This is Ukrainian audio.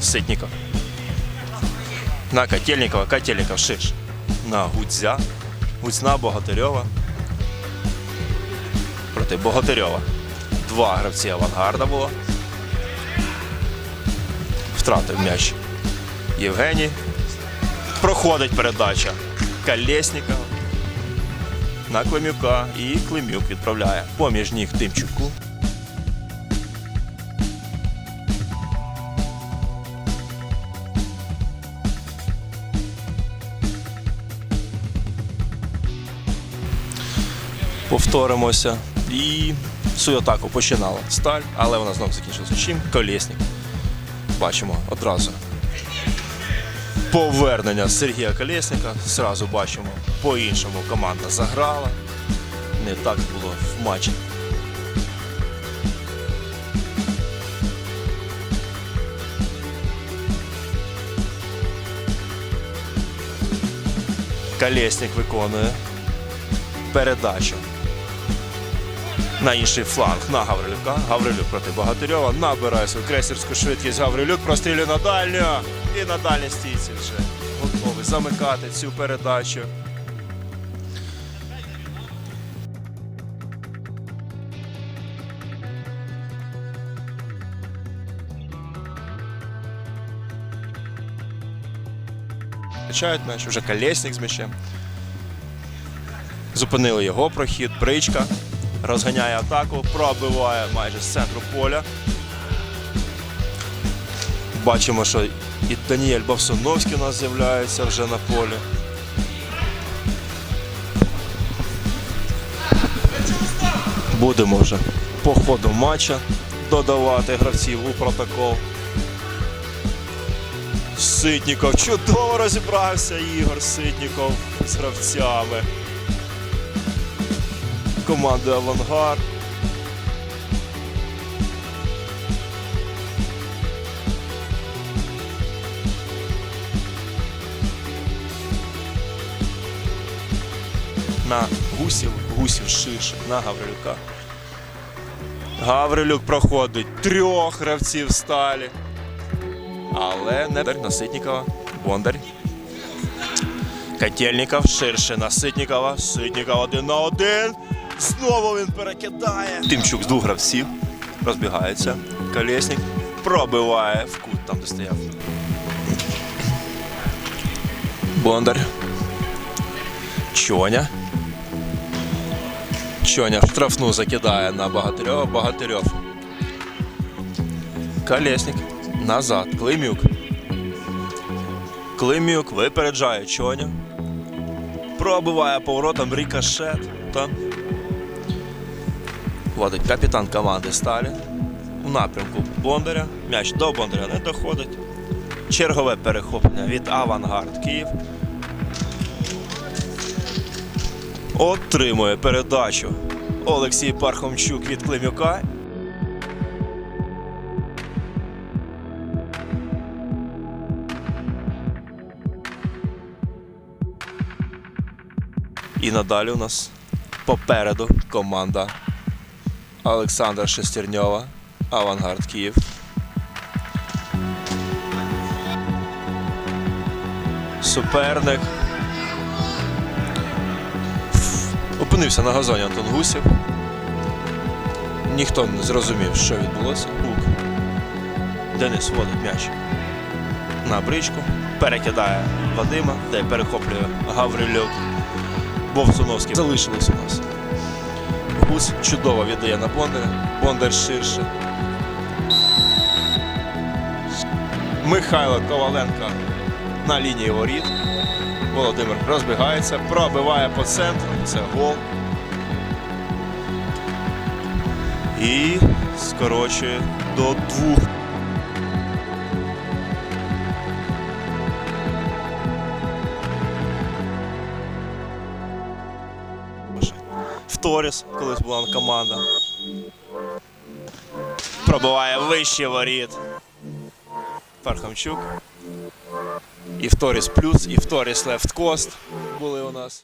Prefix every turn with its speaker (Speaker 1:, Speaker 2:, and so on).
Speaker 1: Ситніков. На Котельникова, Котельников шиш. На Гудзя. Гудзна Богатирьова. Проти Богатирьова. Два гравці авангарда було. Втратив м'яч. Євгеній. Проходить передача Колєснікова на Климюка. І Климюк відправляє поміж ніг Тимчуку. Повторимося. І свою атаку починала сталь, але вона знову закінчилася чим? Колєснік. Бачимо одразу. Повернення Сергія Колєсника. Зразу бачимо, по-іншому команда заграла. Не так було в матчі. Колєснік виконує передачу на інший фланг на Гаврилюка. Гаврилюк проти Богатирьова набирає свою крейсерську швидкість. Гаврилюк прострілює на дальню. І на дальній стійці вже готовий замикати цю передачу. Качають м'яч, вже колесник з м'ячем. Зупинили його прохід. Бричка розганяє атаку, пробиває майже з центру поля. Бачимо, що і Даніель Бавсуновський у нас з'являється вже на полі. Будемо вже по ходу матча додавати гравців у протокол. Ситніков чудово розібрався Ігор Ситніков з гравцями команди Авангард. На гусів, гусів ширше, на Гаврилюка. Гаврилюк проходить трьох гравців сталі. Але не так на Ситнікова. Бондар. Котельников ширше на Ситнікова. Ситніков один на один. Знову він перекидає. Тимчук з двох. Розбігається. Колесник пробиває в кут, там де стояв. Бондар. Чоня. Чоня штрафну закидає на Богатирьова. Богатирьов. Колесник. Назад. Климюк. Климюк випереджає Чоню. Пробиває поворотом рикошет. Та Вводить капітан команди Сталі. У напрямку Бондаря. М'яч до Бондаря не доходить. Чергове перехоплення від Авангард Київ. Отримує передачу Олексій Пархомчук від Климюка. І надалі у нас попереду команда Олександра Шестерньова, Авангард Київ. Суперник. Опинився на газоні Антон Гусів. Ніхто не зрозумів, що відбулося. Бук. Денис вводить м'яч на бричку, перекидає Вадима, де перехоплює Гаврилюк. Бовсуновський залишились у нас. Гус чудово віддає на Бондаря. Бондар ширше. Михайло Коваленко на лінії воріт. Володимир розбігається, пробиває по центру. Це гол. І скорочує до двох. Торіс колись була команда. Пробиває вище воріт. Пархамчук. І в Торіс плюс, і в Торіс лефт кост були у нас.